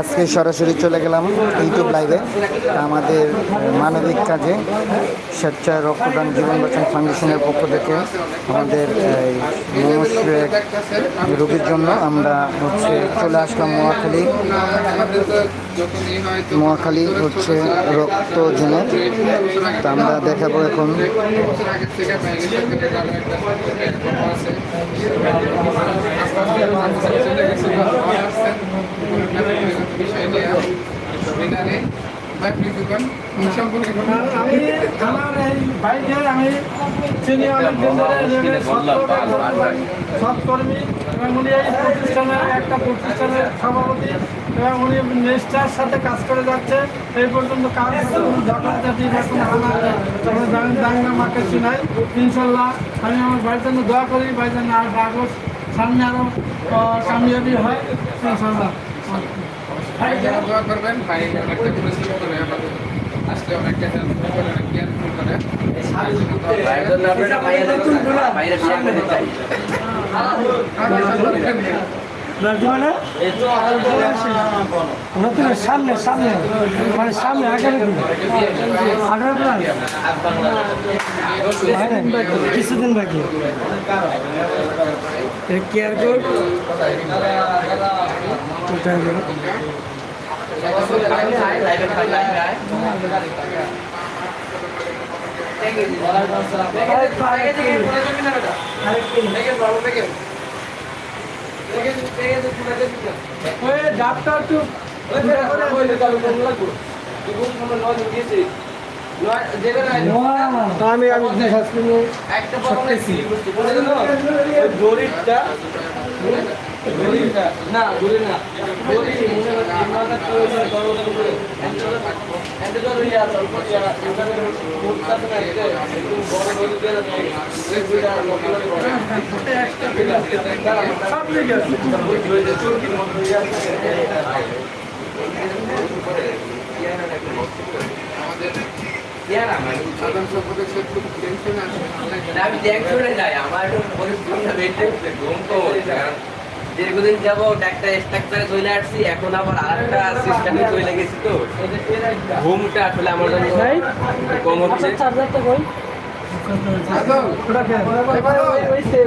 আজকে সরাসরি চলে গেলাম ইউটিউব লাইভে আমাদের মানবিক কাজে স্বেচ্ছায় রক্তদান, জীবন বাঁচান ফাউন্ডেশনের পক্ষ থেকে আমাদের রোগীর জন্য আমরা হচ্ছে চলে আসলাম মহাখালী। মহাখালী হচ্ছে রক্ত জেনে। তো আমরা দেখাবো এখন আমি আমার এই বাইকে আমি চিনি অনেক দিন ধরে রেলের সৎকর্মী এবং উনি প্রতিষ্ঠানের একটা প্রতিষ্ঠানের সভাপতি এবং উনি নিষ্ঠার সাথে কাজ করে যাচ্ছে এই পর্যন্ত কাজ ঝগড়াঝাটি এখন দাঙ্গা মাকে শুনাই ইনশাল্লাহ আমি আমার বাড়ির জন্য দোয়া করি বাড়ির জন্য আর আগস্ট সামনে আরও কামিয়াবি হয় ইনশাল্লাহ যারা দোয়া করবেন ভাই অনেকটা পরিশ্রম করে আমাদের আসলে অনেকটা হেল্প করে অনেক কেয়ারফুল করে। নতুন সামনে সামনে। মানে সামনে আগামী দিন। আঠারো প্লান কিছুদিন বাকি। কেয়ার কোড ওই ডাক্তার একটু আমি আমি না দূরে না। দড়ি মনে হয় আমরা ইয়া অল্প ইয়া না এতে একটু বড় দড়ি দিয়ে না এই দুইটা লোকাল করে একটা বিল আছে সব ঠিক আছে। চুরকি মতো ইয়া সাধারণ সম্পদের ক্ষেত্রে টেনশন আসে আমি ট্যাক্সে যাই আমার পরিপূর্ণ বেডে ঘুম তো দীর্ঘদিন যাব ডাক্তার স্ট্রাকচারে চলে আসছি এখন আবার আরেকটা সিস্টেমে চলে গেছি তো। ঘুমটা আসলে আমার জন্য কম হচ্ছে।